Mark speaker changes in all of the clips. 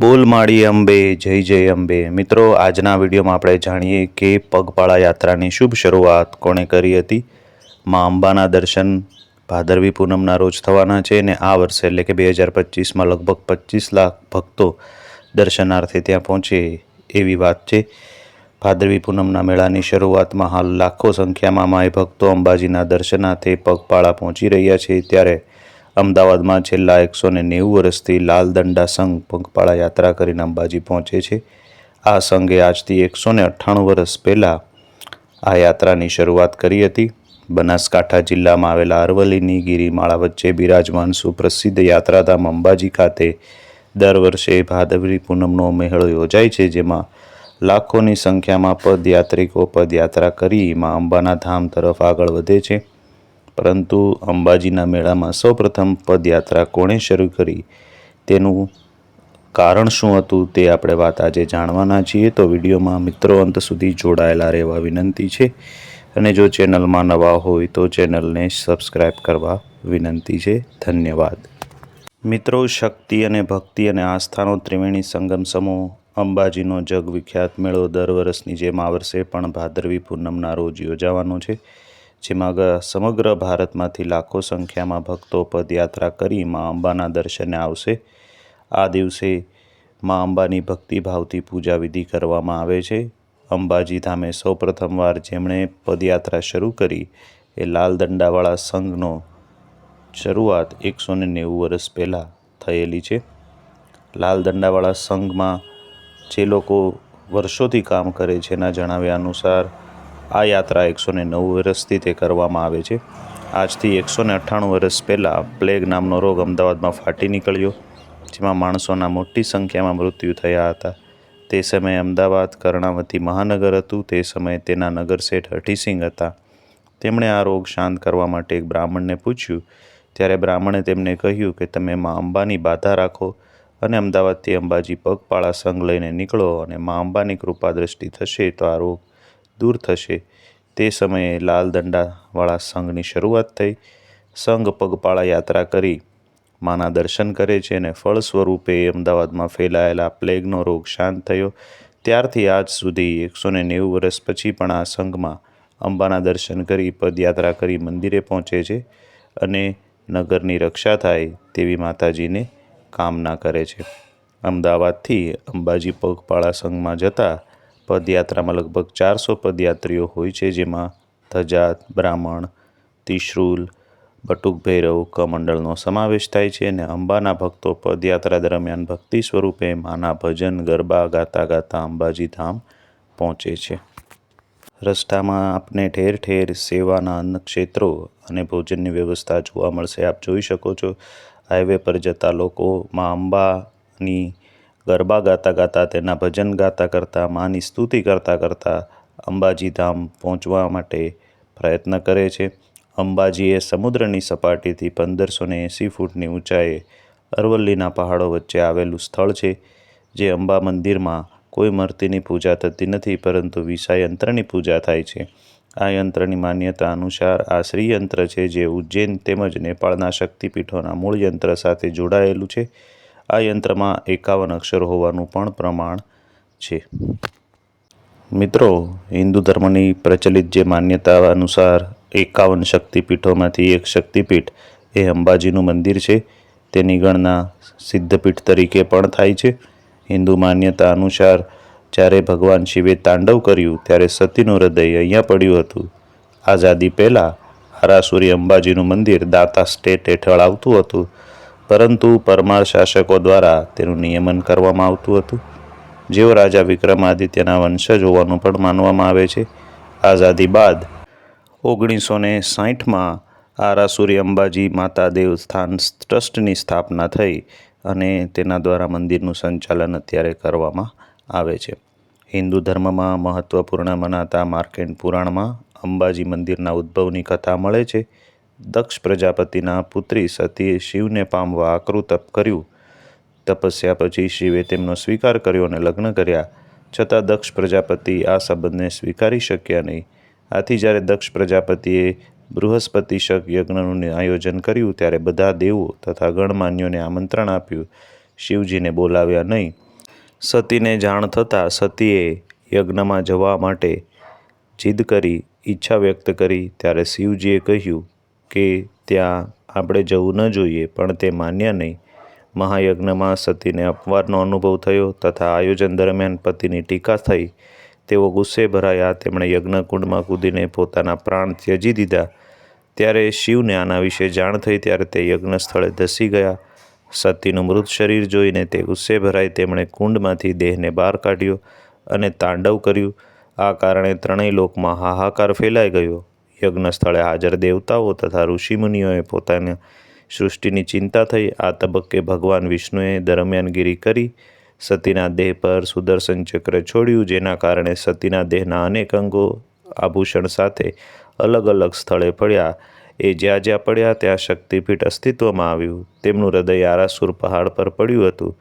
Speaker 1: બોલ માળી અંબે, જય જય અંબે. મિત્રો, આજના વિડીયોમાં આપણે જાણીએ કે પગપાળા યાત્રાની શુભ શરૂઆત કોણે કરી હતી? મા અંબાના દર્શન ભાદરવી પૂનમના રોજ થવાના છે અને આ વર્ષે એટલે કે બે હજાર પચીસમાં લગભગ પચીસ લાખ ભક્તો દર્શનાર્થે ત્યાં પહોંચે એવી વાત છે. ભાદરવી પૂનમના મેળાની શરૂઆતમાં હાલ લાખો સંખ્યામાં માય ભક્તો અંબાજીના દર્શનાર્થે પગપાળા પહોંચી રહ્યા છે. ત્યારે અમદાવાદમાં છેલ્લા એકસો ને નેવું વર્ષથી લાલ દંડા સંઘ પંખપાળા યાત્રા કરીને અંબાજી પહોંચે છે. આ સંઘે આજથી એકસો ને અઠ્ઠાણું વર્ષ પહેલાં આ યાત્રાની શરૂઆત કરી હતી. બનાસકાંઠા જિલ્લામાં આવેલા અરવલ્લીની ગિરિમાળા વચ્ચે બિરાજમાન સુપ્રસિદ્ધ યાત્રાધામ અંબાજી ખાતે દર વર્ષે ભાદરવી પૂનમનો મેળો યોજાય છે, જેમાં લાખોની સંખ્યામાં પદયાત્રિકો પદયાત્રા કરી માં અંબાના ધામ તરફ આગળ વધે છે. પરંતુ અંબાજીના મેળામાં સૌપ્રથમ પદયાત્રા કોણે શરૂ કરી? તેનું કારણ શું હતું તે આપણે વાત આજે જાણવાના છીએ. તો વિડીયોમાં મિત્રો અંત સુધી જોડાયેલા રહેવા વિનંતી છે. અને જો ચેનલમાં નવા હોય તો ચેનલને સબસ્ક્રાઈબ કરવા વિનંતી છે. ધન્યવાદ. મિત્રો, શક્તિ અને ભક્તિ અને આસ્થાનો ત્રિવેણી સંગમ સમૂહ અંબાજીનો જગવિખ્યાત મેળો દર વર્ષની જેમ આ વર્ષે પણ ભાદરવી પૂનમના રોજ યોજાવાનો છે. જેમાં સમગ્ર ભારતમાંથી લાખો સંખ્યામાં ભક્તો પદયાત્રા કરી મા અંબાના દર્શને આવશે. આ દિવસે મા અંબાની ભક્તિભાવથી પૂજા વિધિ કરવામાં આવે છે. અંબાજી ધામે સૌ પ્રથમવાર જેમણે પદયાત્રા શરૂ કરી, એ લાલ દંડાવાળા સંઘનો શરૂઆત એકસો ને નેવું વર્ષ પહેલાં થયેલી છે. લાલ દંડાવાળા સંઘમાં જે લોકો વર્ષોથી કામ કરે છે, એના જણાવ્યા અનુસાર આ યાત્રા એકસો ને નવ વર્ષથી તે કરવામાં આવે છે. આજથી એકસો ને અઠ્ઠાણું વર્ષ પહેલાં પ્લેગ નામનો રોગ અમદાવાદમાં ફાટી નીકળ્યો, જેમાં માણસોના મોટી સંખ્યામાં મૃત્યુ થયા હતા. તે સમયે અમદાવાદ, કર્ણાવતી મહાનગર હતું. તે સમયે તેના નગરશેઠ હઠીસિંહ હતા. તેમણે આ રોગ શાંત કરવા માટે એક બ્રાહ્મણને પૂછ્યું. ત્યારે બ્રાહ્મણે તેમને કહ્યું કે તમે મા અંબાની બાધા રાખો અને અમદાવાદથી અંબાજી પગપાળા સંઘ લઈને નીકળો અને મા અંબાની કૃપા દ્રષ્ટિ થશે તો આ રોગ દૂર થશે. તે સમયે લાલ દંડાવાળા સંઘની શરૂઆત થઈ. સંઘ પગપાળા યાત્રા કરી. માના દર્શન કરે છે અને ફળ સ્વરૂપે અમદાવાદમાં ફેલાયેલા પ્લેગનો રોગ શાંત થયો. ત્યારથી આજ સુધી એકસો ને નેવું વર્ષ પછી પણ આ સંઘમાં અંબાના દર્શન કરી, પદયાત્રા કરી મંદિરે પહોંચે છે અને નગરની રક્ષા થાય તેવી માતાજીને કામના કરે છે. અમદાવાદથી અંબાજી પગપાળા સંઘમાં જતા પદયાત્રામાં લગભગ ચારસો પદયાત્રીઓ હોય છે, જેમાં ધજાત, બ્રાહ્મણ તિશ્રુલ બટુક ભૈરવ, કમંડળનો સમાવેશ થાય છે અને અંબાના ભક્તો પદયાત્રા દરમિયાન ભક્તિ સ્વરૂપે માના ભજન, ગરબા, ગાતા ગાતા અંબાજી ધામ પહોંચે છે. રસ્તામાં આપને ઠેર ઠેર સેવાના અન્ન ક્ષેત્રો અને ભોજનની વ્યવસ્થા જોવા મળશે. આપ જોઈ શકો છો, હાઈવે પર જતા લોકો મા અંબાની ગરબા ગાતા ગાતા, તેના ભજન ગાતા કરતાં, માની સ્તુતિ કરતા કરતાં અંબાજી ધામ પહોંચવા માટે પ્રયત્ન કરે છે. અંબાજી એ સમુદ્રની સપાટીથી પંદરસો ને એંસી ફૂટની ઊંચાઈએ અરવલ્લીના પહાડો વચ્ચે આવેલું સ્થળ છે, જે અંબા મંદિરમાં કોઈ મૂર્તિની પૂજા થતી નથી, પરંતુ વિષા યંત્રની પૂજા થાય છે. આ યંત્રની માન્યતા અનુસાર આ શ્રીયંત્ર છે, જે ઉજ્જૈન તેમજ નેપાળના શક્તિપીઠોના મૂળ યંત્ર સાથે જોડાયેલું છે. આ યંત્રમાં એકાવન અક્ષર હોવાનું પણ પ્રમાણ છે. મિત્રો, હિન્દુ ધર્મની પ્રચલિત જે માન્યતા અનુસાર એકાવન શક્તિપીઠોમાંથી એક શક્તિપીઠ એ અંબાજીનું મંદિર છે. તેની ગણના સિદ્ધપીઠ તરીકે પણ થાય છે. હિન્દુ માન્યતા અનુસાર જ્યારે ભગવાન શિવે તાંડવ કર્યું ત્યારે સતીનું હૃદય અહીંયા પડ્યું હતું. આઝાદી પહેલાં હરાસુરી અંબાજીનું મંદિર દાતા સ્ટેટ હેઠળ આવતું હતું. પરંતુ પરમાર શાસકો દ્વારા તેનું નિયમન કરવામાં આવતું હતું. જેઓ રાજા વિક્રમાદિત્યના વંશજ હોવાનું પણ માનવામાં આવે છે. આઝાદી બાદ ઓગણીસો ને સાહીઠમાં આરાસુરી અંબાજી માતા દેવસ્થાન ટ્રસ્ટની સ્થાપના થઈ અને તેના દ્વારા મંદિરનું સંચાલન અત્યારે કરવામાં આવે છે. હિન્દુ ધર્મમાં મહત્ત્વપૂર્ણ મનાતા માર્કેન્ડ પુરાણમાં અંબાજી મંદિરના ઉદ્ભવની કથા મળે છે. દક્ષ પ્રજાપતિના પુત્રી સતીએ શિવને પામવા આકરું તપ કર્યું. તપસ્યા પછી શિવે તેમનો સ્વીકાર કર્યો અને લગ્ન કર્યા. છતાં દક્ષ પ્રજાપતિ આ સંબંધને સ્વીકારી શક્યા નહીં. આથી જ્યારે દક્ષ પ્રજાપતિએ બૃહસ્પતિ શક યજ્ઞનું આયોજન કર્યું, ત્યારે બધા દેવો તથા ગણમાન્યોને આમંત્રણ આપ્યું. શિવજીને બોલાવ્યા નહીં. સતીને જાણ થતાં સતીએ યજ્ઞમાં જવા માટે જીદ કરી, ઈચ્છા વ્યક્ત કરી. ત્યારે શિવજીએ કહ્યું કે ત્યાં આપણે જવું ન જોઈએ, પણ તે માન્યા નહીં. મહાયજ્ઞમાં સતીને અપવાદનો અનુભવ થયો તથા આયોજન દરમિયાન પતિની ટીકા થઈ. તેઓ ગુસ્સે ભરાયા, તેમણે યજ્ઞકુંડમાં કૂદીને પોતાના પ્રાણ ત્યજી દીધા. ત્યારે શિવને આના વિશે જાણ થઈ ત્યારે તે યજ્ઞ સ્થળે ધસી ગયા. સતીનું મૃત શરીર જોઈને તે ગુસ્સે ભરાઈ તેમણે કુંડમાંથી દેહને બહાર કાઢ્યો અને તાંડવ કર્યું. આ કારણે ત્રણેય લોકમાં હાહાકાર ફેલાઈ ગયો. યજ્ઞ સ્થળે હાજર દેવતાઓ તથા ઋષિમુનિઓએ પોતાની સૃષ્ટિની ચિંતા થઈ આ તબક્કે ભગવાન વિષ્ણુએ દરમિયાનગીરી કરી સતીના દેહ પર સુદર્શન ચક્ર છોડ્યું, જેના કારણે સતીના દેહના અનેક અંગો આભૂષણ સાથે અલગ અલગ સ્થળે પડ્યા. એ જ્યાં જ્યાં પડ્યા ત્યાં શક્તિપીઠ અસ્તિત્વમાં આવ્યું. તેમનું હૃદય આરાસુર પહાડ પર પડ્યું હતું.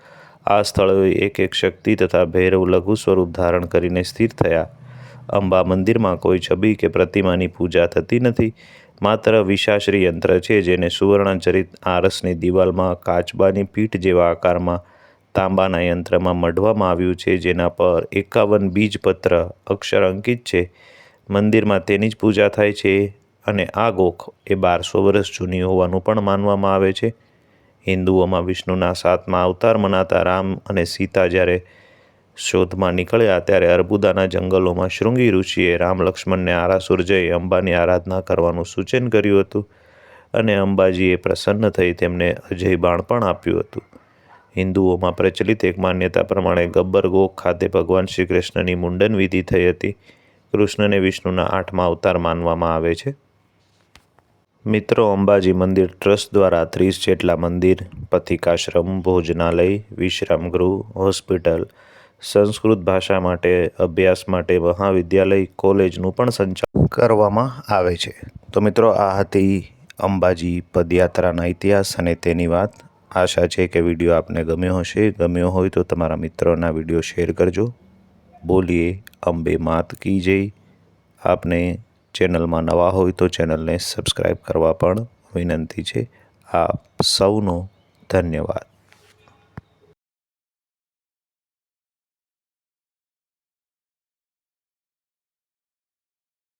Speaker 1: આ સ્થળોએ એક એક શક્તિ તથા ભૈરવ લઘુ સ્વરૂપ ધારણ કરીને સ્થિર થયા. અંબા મંદિરમાં કોઈ છબી કે પ્રતિમાની પૂજા થતી નથી. માત્ર વિશાશ્રી યંત્ર છે જેને સુવર્ણચરિત આરસની દિવાલમાં કાચબાની પીઠ જેવા આકારમાં તાંબાના યંત્રમાં મઢવામાં આવ્યું છે, જેના પર એકાવન બીજપત્ર અક્ષર અંકિત છે. મંદિરમાં તેની જ પૂજા થાય છે અને આ ગોખ એ બારસો વર્ષ જૂની હોવાનું પણ માનવામાં આવે છે. હિન્દુઓમાં વિષ્ણુના સાતમા અવતાર મનાતા રામ અને સીતા જ્યારે શોધમાં નીકળ્યા ત્યારે અર્બુદાના જંગલોમાં શૃંગી ઋષિએ રામ લક્ષ્મણને આરાસુર જઈ અંબાની આરાધના કરવાનું સૂચન કર્યું હતું અને અંબાજીએ પ્રસન્ન થઈ તેમને અજય બાણ પણ આપ્યું હતું. હિન્દુઓમાં પ્રચલિત એક માન્યતા પ્રમાણે ગબ્બર ગોખ ખાતે ભગવાન શ્રી કૃષ્ણની મુંડન વિધિ થઈ હતી. કૃષ્ણને વિષ્ણુના આઠમા અવતાર માનવામાં આવે છે. મિત્રો, અંબાજી મંદિર ટ્રસ્ટ દ્વારા ત્રીસ જેટલા મંદિર, પથિકાશ્રમ, ભોજનાલય, વિશ્રામગૃહ, હોસ્પિટલ સંસ્કૃત ભાષા માટે, અભ્યાસ માટે મહાવિદ્યાલય, કોલેજનું પણ સંચાલન કરવામાં આવે છે. તો મિત્રો, આ હતી અંબાજી પદયાત્રાના ઇતિહાસ અને તેની વાત. આશા છે કે વીડિયો આપને ગમ્યો હશે. ગમ્યો હોય તો તમારા મિત્રોના વીડિયો શેર કરજો. બોલીએ અંબે માત કી જઈ આપને ચેનલમાં નવા હોય તો ચેનલને સબસ્ક્રાઈબ કરવા પણ વિનંતી છે. આપ સૌનો ધન્યવાદ.